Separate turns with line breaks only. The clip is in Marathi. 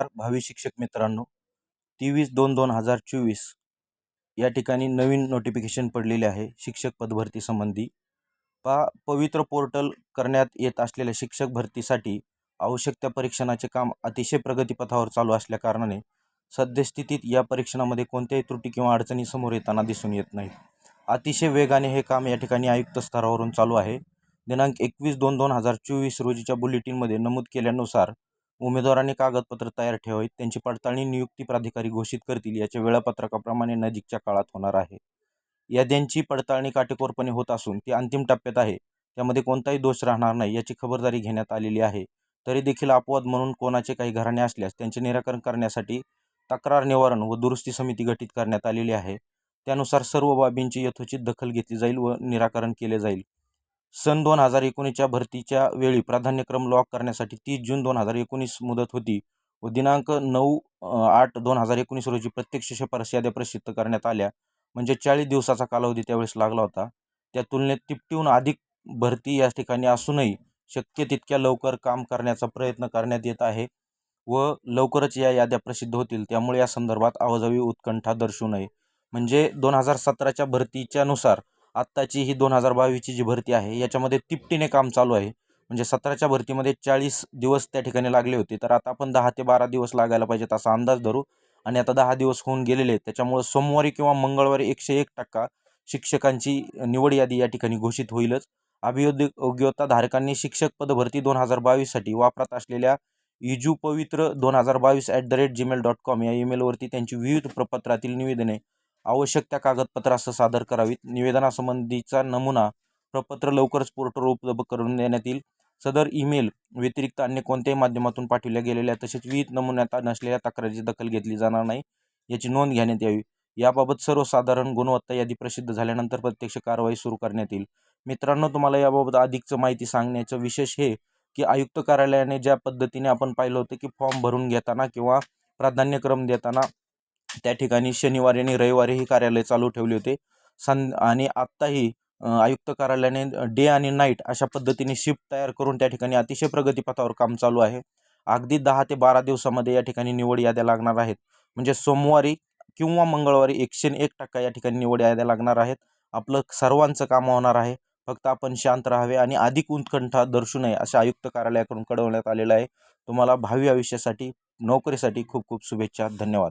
भावी शिक्षक मित्रांनो. तेवीस दोन दोन हजार चोवीस या ठिकाणी नवीन नोटिफिकेशन पडलेले आहे. शिक्षक पदभरती संबंधी. पा पवित्र पोर्टल करण्यात येत असलेल्या शिक्षक भरतीसाठी आवश्यक त्या परीक्षणाचे काम अतिशय प्रगतीपथावर चालू असल्या कारणाने सद्यस्थितीत या परीक्षणामध्ये कोणत्याही त्रुटी किंवा अडचणी समोर येताना दिसून येत नाही अतिशय वेगाने हे काम या ठिकाणी आयुक्त स्तरावरून चालू आहे. दिनांक एकवीस दोन दोन हजार चोवीस रोजीच्या बुलेटिनमध्ये नमूद केल्यानुसार उमेदवारांनी कागदपत्र तयार ठेवावीत त्यांची पडताळणी नियुक्ती प्राधिकारी घोषित करतील याच्या वेळापत्रकाप्रमाणे नजीकच्या काळात होणार आहे. याद्यांची पडताळणी काटेकोरपणे होत असून ती अंतिम टप्प्यात आहे. त्यामध्ये कोणताही दोष राहणार नाही याची खबरदारी घेण्यात आलेली आहे. तरी देखील अपवाद म्हणून कोणाचे काही घराणे असल्यास त्यांचे निराकरण करण्यासाठी तक्रार निवारण व दुरुस्ती समिती गठीत करण्यात आलेली आहे. त्यानुसार सर्व बाबींची यथोचित दखल घेतली जाईल व निराकरण केले जाईल. सन दोन हजार एकोणीसच्या भरतीच्या वेळी प्राधान्यक्रम लॉक करण्यासाठी तीस जून दोन हजार एकोणीस मुदत होती. व दिनांक नऊ आठ दोन हजार एकोणीस रोजी प्रत्यक्ष शिफारस याद्या प्रसिद्ध करण्यात आल्या. म्हणजे चाळीस दिवसाचा कालावधी त्यावेळेस लागला होता. त्या तुलनेत तिपटीहून अधिक भरती या ठिकाणी असूनही शक्य तितक्या लवकर काम करण्याचा प्रयत्न करण्यात येत आहे. व लवकरच या याद्या प्रसिद्ध होतील. त्यामुळे या संदर्भात आवाजावी उत्कंठा दर्शवू नये. म्हणजे दोन हजार सतराच्या भरतीच्यानुसार आत्ताची ही दोन हजार बावीसची जी भरती आहे याच्यामध्ये तिपटीने काम चालू आहे. म्हणजे सतराच्या भरतीमध्ये चाळीस दिवस त्या ठिकाणी लागले होते. तर आता आपण दहा ते बारा दिवस लागायला पाहिजेत असा अंदाज धरू. आणि आता दहा दिवस होऊन गेलेले आहेत. त्याच्यामुळं सोमवारी किंवा मंगळवारी एकशे एक टक्का शिक्षकांची निवड यादी या ठिकाणी घोषित होईलच. अभियोग्य धारकांनी शिक्षक पदभरती दोन हजार बावीससाठी वापरत असलेल्या इजू पवित्र दोन हजार बावीस at the rate Gmail dot com या ईमेलवरती त्यांची विविध प्रपत्रातील निवेदने आवश्यक त्या कागदपत्रासह सादर करावीत. निवेदनासंबंधीचा नमुना प्रपत्र लवकरच पोर्टलवर उपलब्ध करून देण्यात येईल. सदर ईमेल व्यतिरिक्त अन्य कोणत्याही माध्यमातून पाठवल्या गेलेल्या तसेच विविध नमुन्यात नसलेल्या तक्रारीची दखल घेतली जाणार नाही याची नोंद घेण्यात यावी. याबाबत सर्वसाधारण गुणवत्ता यादी प्रसिद्ध झाल्यानंतर प्रत्यक्ष कारवाई सुरू करण्यात येईल. मित्रांनो तुम्हाला याबाबत अधिकचं माहिती सांगण्याचं विशेष हे की आयुक्त कार्यालयाने ज्या पद्धतीने आपण पाहिलं होतं की फॉर्म भरून घेताना किंवा प्राधान्यक्रम देताना त्या ठिकाणी शनिवारी आणि रविवारी ही कार्यालय चालू ठेवले होते. सं आणि आत्ताही आयुक्त कार्यालयाने डे आणि नाईट अशा पद्धतीने शिफ्ट तयार करून त्या ठिकाणी अतिशय प्रगतीपथावर काम चालू आहे. अगदी दहा ते बारा दिवसामध्ये या ठिकाणी निवड याद्या लागणार आहेत. म्हणजे सोमवारी किंवा मंगळवारी एकशे एक टक्का या ठिकाणी निवड याद्या लागणार आहेत. आपलं सर्वांचं काम होणार आहे. फक्त आपण शांत राहावे आणि अधिक उत्कंठा दर्शू नये अशा आयुक्त कार्यालयाकडून कळवण्यात आलेलं आहे. तुम्हाला भावी आयुष्यासाठी नोकरीसाठी खूप खूप शुभेच्छा. धन्यवाद.